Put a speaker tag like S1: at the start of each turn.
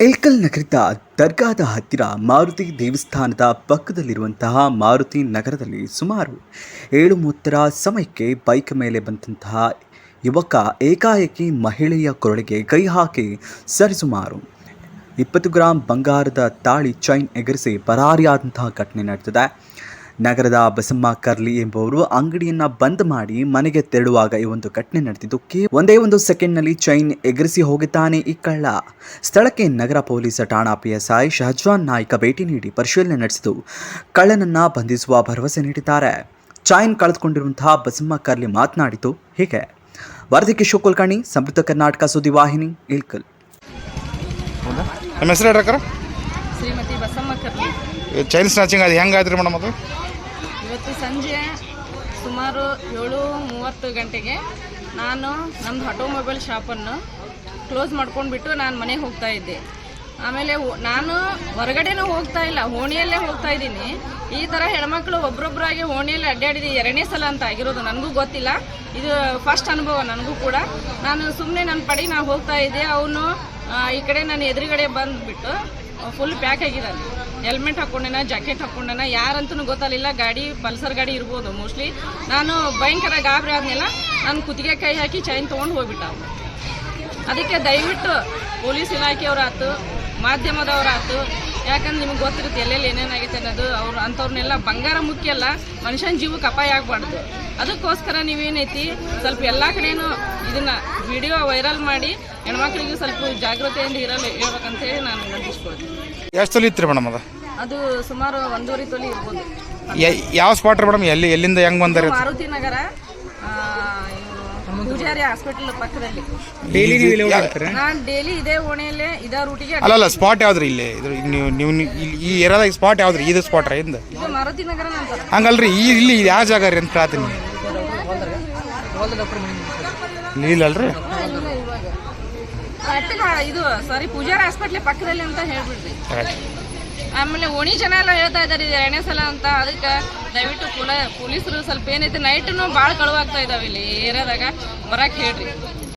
S1: ಏಲ್ಕಲ್ ನಗರದ ದರ್ಗಾದ ಹತ್ತಿರ ಮಾರುತಿ ದೇವಸ್ಥಾನದ ಪಕ್ಕದಲ್ಲಿರುವಂತಹ ಮಾರುತಿ ನಗರದಲ್ಲಿ ಸುಮಾರು ಏಳು ಮೂವತ್ತರ ಸಮಯಕ್ಕೆ ಬೈಕ್ ಮೇಲೆ ಬಂದಂತಹ ಯುವಕ ಏಕಾಏಕಿ ಮಹಿಳೆಯ ಕೊರಳಿಗೆ ಕೈ ಹಾಕಿ ಸರಿಸುಮಾರು ಇಪ್ಪತ್ತು ಗ್ರಾಂ ಬಂಗಾರದ ತಾಳಿ ಚೈನ್ ಎಗರಿಸಿ ಪರಾರಿಯಾದಂತಹ ಘಟನೆ ನಡೆದಿದೆ. ನಗರದ ಬಸಮ್ಮ ಕರ್ಲಿ ಎಂಬುವರು ಅಂಗಡಿಯನ್ನ ಬಂದ್ ಮಾಡಿ ಮನೆಗೆ ತೆರಳುವಾಗ ಈ ಒಂದು ಘಟನೆ ನಡೆದಿದ್ದು ಒಂದೇ ಒಂದು ಸೆಕೆಂಡ್ನಲ್ಲಿ ಚೈನ್ ಎಗರಿಸಿ ಹೋಗುತ್ತಾನೆ ಈ ಕಳ್ಳ. ಸ್ಥಳಕ್ಕೆ ನಗರ ಪೊಲೀಸ್ ಠಾಣಾ ಪಿಎಸ್ಐ ಶಹಜಾನ್ ನಾಯ್ಕ ಭೇಟಿ ನೀಡಿ ಪರಿಶೀಲನೆ ನಡೆಸಿದ್ದು, ಕಳ್ಳನನ್ನ ಬಂಧಿಸುವ ಭರವಸೆ ನೀಡಿದ್ದಾರೆ. ಚೈನ್ ಕಳೆದುಕೊಂಡಿರುವಂತಹ ಬಸಮ್ಮ ಕರ್ಲಿ ಮಾತನಾಡಿತು ಹೀಗೆ. ವರದಿ ಕಿಶೋರ್ ಕುಲಕರ್ಣಿ ಸಮೃದ್ಧ ಕರ್ನಾಟಕ ಸುದ್ದಿವಾಹಿನಿ ಇಲ್ಕಲ್
S2: ನಮ್ಮ ಹೆಸರು
S3: ಶ್ರೀಮತಿ ಬಸಮ್ಮ ಕರ್ಲಿ.
S2: ಚೈನ್ ಸ್ನಾಚಿಂಗ್ ಅದು ಹೆಂಗಾದ್ರಿ ಮೇಡಮ್ ಅದು?
S3: ಇವತ್ತು ಸಂಜೆ ಸುಮಾರು ಏಳು ಮೂವತ್ತು ಗಂಟೆಗೆ ನಾನು ನಮ್ಮದು ಆಟೋಮೊಬೈಲ್ ಶಾಪನ್ನು ಕ್ಲೋಸ್ ಮಾಡ್ಕೊಂಡ್ಬಿಟ್ಟು ನಾನು ಮನೆಗೆ ಹೋಗ್ತಾ ಇದ್ದೆ. ಆಮೇಲೆ ನಾನು ಹೊರಗಡೆನೂ ಹೋಗ್ತಾ ಇಲ್ಲ ಓಣಿಯಲ್ಲೇ ಹೋಗ್ತಾ ಇದ್ದೀನಿ. ಈ ಥರ ಹೆಣ್ಮಕ್ಳು ಒಬ್ರೊಬ್ಬರಾಗಿ ಓಣಿಯಲ್ಲಿ ಅಡ್ಡಾಡಿದ್ದು ಎರಡನೇ ಸಲ ಅಂತ ಆಗಿರೋದು ನನಗೂ ಗೊತ್ತಿಲ್ಲ. ಇದು ಫಸ್ಟ್ ಅನುಭವ ನನಗೂ ಕೂಡ. ನಾನು ಸುಮ್ಮನೆ ನನ್ನ ಪಡಿ ನಾನು ಹೋಗ್ತಾ ಇದ್ದೆ ಅವನು ಈ ಕಡೆ ನಾನು ಎದುರುಗಡೆ ಬಂದುಬಿಟ್ಟು ಫುಲ್ ಪ್ಯಾಕ್ ಆಗಿದ್ದಾನೆ ಹೆಲ್ಮೆಟ್ ಹಾಕೊಂಡೇನ ಜಾಕೆಟ್ ಹಾಕೊಂಡೇನ ಯಾರಂತೂ ಗೊತ್ತಾಗಲಿಲ್ಲ. ಗಾಡಿ ಪಲ್ಸರ್ ಗಾಡಿ ಇರ್ಬೋದು ಮೋಸ್ಟ್ಲಿ ನಾನು ಭಯಂಕರ ಗಾಬರಿ ಆದ್ಮೇಲೆ ನಾನು ಕುತ್ತಿಗೆ ಕೈ ಹಾಕಿ ಚೈನ್ ತೊಗೊಂಡು ಹೋಗ್ಬಿಟ್ಟ. ಅದಕ್ಕೆ ದಯವಿಟ್ಟು ಪೊಲೀಸ್ ಇಲಾಖೆಯವರಾತು, ಮಾಧ್ಯಮದವರಾತು, ಯಾಕಂದ್ರೆ ನಿಮ್ಗೆ ಗೊತ್ತಿರುತ್ತೆ ಎಲ್ಲೆಲ್ಲಿ ಏನೇನಾಗೈತೆ ಅನ್ನೋದು, ಅವ್ರು ಅಂಥವ್ರನ್ನೆಲ್ಲ ಬಂಗಾರ ಮುಖ್ಯ ಅಲ್ಲ, ಮನುಷ್ಯನ ಜೀವಕ್ಕೆ ಅಪಾಯ ಆಗಬಾರ್ದು. ಅದಕ್ಕೋಸ್ಕರ ನೀವೇನೈತಿ, ಸ್ವಲ್ಪ ಎಲ್ಲ ಕಡೆಯೂ ಇದನ್ನು ವಿಡಿಯೋ ವೈರಲ್ ಮಾಡಿ, ಹೆಣ್ಮಕ್ಳಿಗೂ ಸ್ವಲ್ಪ ಜಾಗೃತೆಯಿಂದ ಇರಲು ಹೇಳ್ಬೇಕಂತೇಳಿ
S2: ಎಷ್ಟು ತೊಲಿ ಇತ್ತು ರೀ ಮೇಡಮ್ ಅದು?
S3: ಅದು ಸುಮಾರು ಒಂದೂವರೆ ತೊಲಿ ಇರ್ಬೋದು.
S2: ಯ- ಯಾವ ಸ್ಪಾಟ್ ರೀ ಮೇಡಮ್? ಎಲ್ಲಿ ಎಲ್ಲಿಂದ ಹೆಂಗ್ ಬಂದಾರೆ
S3: ಮಾರುತಿ ನಗರ ಆ, ಇವ್ರು ಪೂಜಾರಿ ಹಾಸ್ಪಿಟಲ್ ಪಕ್ಕದಲ್ಲಿ. ನಾನು ಡೈಲಿ ಇದೇ ಓಣೆಯಲ್ಲೇ ಇದೇ ರೂಟಿಗೆ
S2: ಅಲ್ಲ ಅಲ್ಲ ಸ್ಪಾಟ್ ಇಲ್ಲಿ? ಇದು ನೀವು ನೀವು ನೀವು ಇಲ್ಲಿ ಈ ಏರಿಯಾದಾಗ ಸ್ಪಾಟ್ ಇದು ಸ್ಪಾಟ್ ರೀ ಇಂದ?
S3: ಇದು ಮಾರುತಿ ನಗರ ಅಂತಾರೆ
S2: ಹಂಗಲ್ರಿ ಈ ಇಲ್ಲಿ ಇದು ಯಾವ ಜಾಗ ರೀ ಅಂತ ಕೇಳ್ತೀನಿ. ಇಲ್ಲಿ ಇಲ್ಲಲ್ರಿ
S3: ಇದು ಸಾರಿ ಪೂಜಾರಿ ಹಾಸ್ಪಿಟ್ಲ್ ಪಕ್ಕದಲ್ಲಿ ಅಂತ ಹೇಳ್ಬಿಡ್ರಿ. ಆಮೇಲೆ ಓಣಿ ಜನ ಎಲ್ಲ ಹೇಳ್ತಾ ಇದ್ದಾರೆ, ಇದು ಎರಡನೇ ಸಲ ಅಂತ. ಅದಕ್ಕೆ ದಯವಿಟ್ಟು ಪೊಲ, ಪೊಲೀಸರು ಸ್ವಲ್ಪ ಏನೈತೆ ನೈಟ್ನು ಭಾಳ ಕಳುವಾಗ್ತಾ ಇದಾವೆ ಇಲ್ಲಿ ಏರಿಯಾದಾಗ. ಬರಕ್ಕೆ ಹೇಳ್ರಿ.